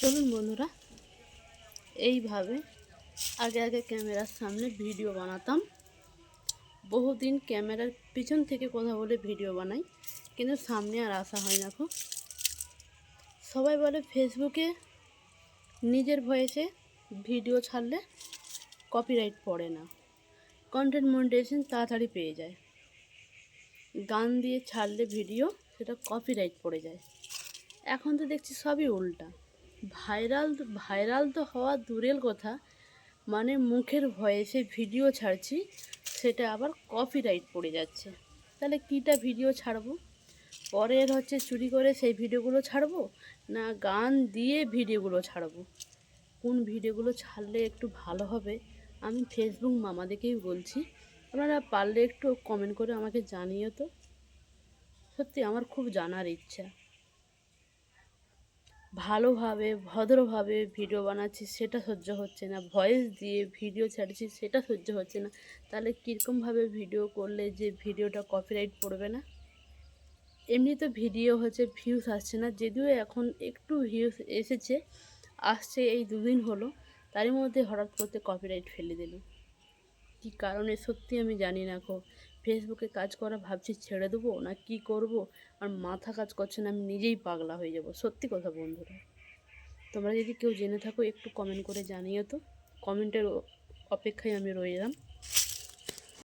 চলুন বন্ধুরা, এইভাবে আগে আগে ক্যামেরার সামনে ভিডিও বানাতাম। বহুদিন ক্যামেরার পিছন থেকে কথা বলে ভিডিও বানাই, কিন্তু সামনে আর আসা হয় না খুব। সবাই বলে, ফেসবুকে নিজের ভয়েসে ভিডিও ছাড়লে কপিরাইট পড়ে না। কন্টেন্ট মনিটাইজেশন তাড়াতাড়ি পেয়ে যায়। গান দিয়ে ছাড়লে ভিডিও সেটা কপিরাইট পড়ে যায়। এখন তো দেখছি সবই উল্টা। ভাইরাল ভাইরাল তো হওয়া দূরের কথা মানে মুখের ভয়েসে ভিডিও ছাড়ছি, সেটা আবার কপিরাইট পড়ে যাচ্ছে। তাহলে কীটা ভিডিও ছাড়বো? পরের হচ্ছে চুরি করে সেই ভিডিওগুলো ছাড়বো, না গান দিয়ে ভিডিওগুলো ছাড়বো? কোন ভিডিওগুলো ছাড়লে একটু ভালো হবে? আমি ফেসবুক মামাদেরকেই বলছি, আপনারা পারলে একটু কমেন্ট করে আমাকে জানিও তো। সত্যি আমার খুব জানার ইচ্ছা। ভালোভাবে, ভদ্রভাবে ভিডিও বানাচ্ছি, সেটা সহ্য হচ্ছে না। ভয়েস দিয়ে ভিডিও ছাড়ছি, সেটা সহ্য হচ্ছে না। তাহলে কীরকমভাবে ভিডিও করলে যে ভিডিওটা কপিরাইট পড়বে না? এমনি তো ভিডিও হচ্ছে ভিউস আসছে না, যদিও এখন একটু ভিউস এসেছে, আসছে এই দুদিন হলো। তারই মধ্যে হঠাৎ করতে কপিরাইট ফেলে দিল। কী কারণে সত্যি আমি জানি না গো। ফেসবুকে কাজ করা ভাবছি ছেড়ে দেবো না কি করব? আর মাথা কাজ করছে না, আমি নিজেই পাগলা হয়ে যাব। সত্যি কথা বন্ধুরা, তোমরা যদি কেউ জেনে থাকো, একটু কমেন্ট করে জানিও তো। কমেন্টের অপেক্ষায় আমি রইলাম।